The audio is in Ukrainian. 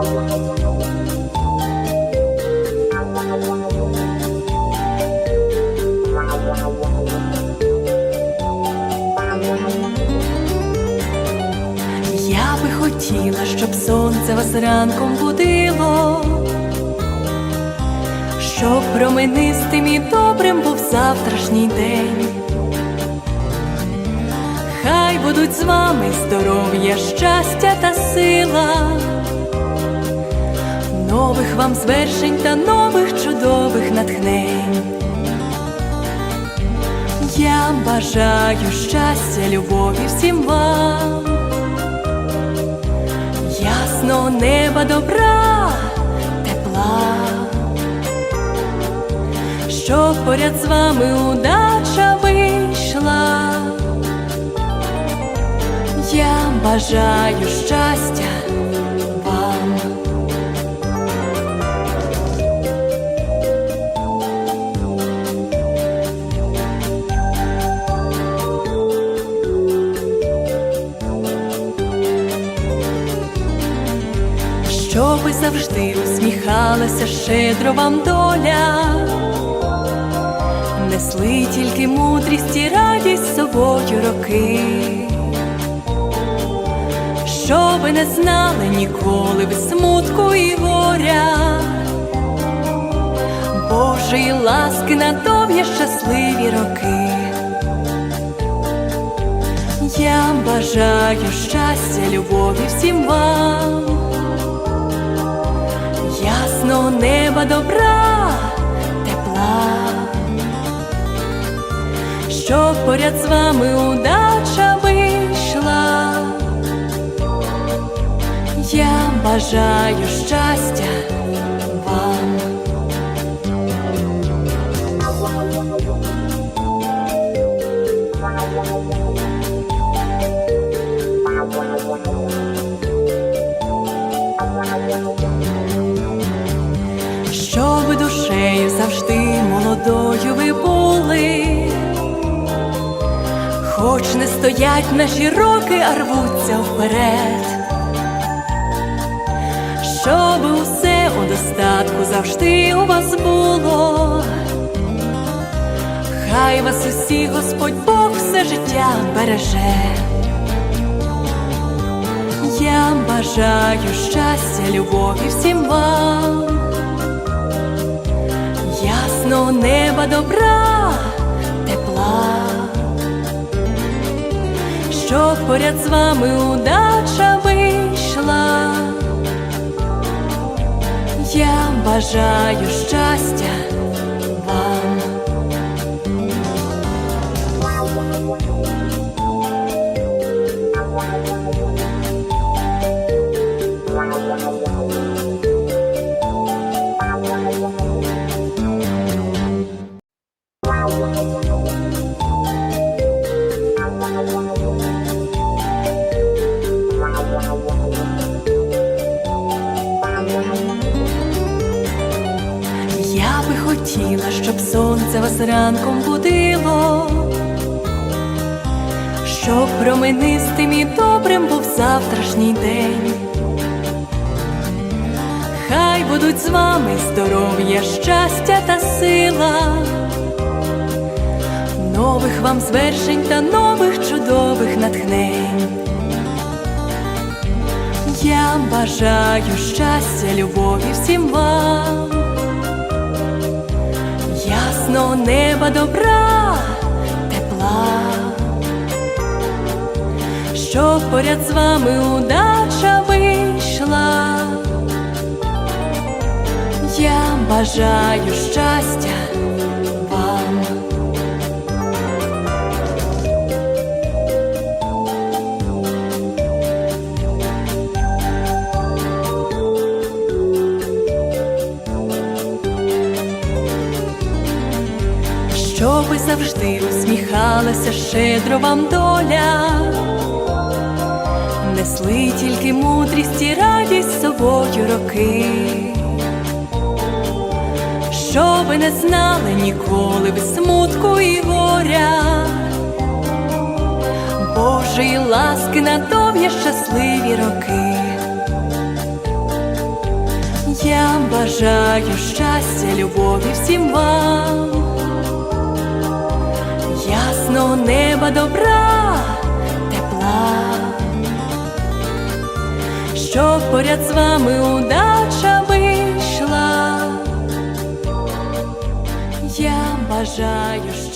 Я би хотіла, щоб сонце вас ранком будило, щоб променистим і добрим був завтрашній день. Хай будуть з вами здоров'я, щастя та сила, нових вам звершень та нових чудових натхнень. Я бажаю щастя, любові всім вам ясного неба добра, тепла, щоб поряд з вами удача вийшла. Я бажаю щастя Щоби завжди усміхалася щедро вам доля, несли тільки мудрість і радість собою роки, щоби не знали ніколи ви смутку і горя, Божої ласки на довгі щасливі роки. Я бажаю щастя, любові всім вам неба добра, тепла, щоб поряд з вами удача вийшла. Я бажаю щастя молодою ви були, хоч не стоять наші роки, а рвуться вперед, щоб усе у достатку завжди у вас було, хай вас усі Господь Бог все життя береже. Я бажаю щастя, любові всім вам ясного неба добра, тепла, що поряд з вами удача вийшла. Я бажаю щастя хотіла, щоб сонце вас ранком будило, щоб променистим і добрим був завтрашній день. Хай будуть з вами здоров'я, щастя та сила, нових вам звершень та нових чудових натхнень. Я бажаю щастя, любові всім вам ясного неба добра, тепла, щоб поряд з вами удача вийшла. Я бажаю щастя Щоби завжди усміхалася щедро вам доля, несли тільки мудрість і радість собою роки, щоби не знали ніколи ви смутку і горя, Божої ласки на довгі щасливі роки. Я бажаю щастя, любові всім вам, неба, добра, тепла, щоб поряд з вами удача вийшла. Я бажаю.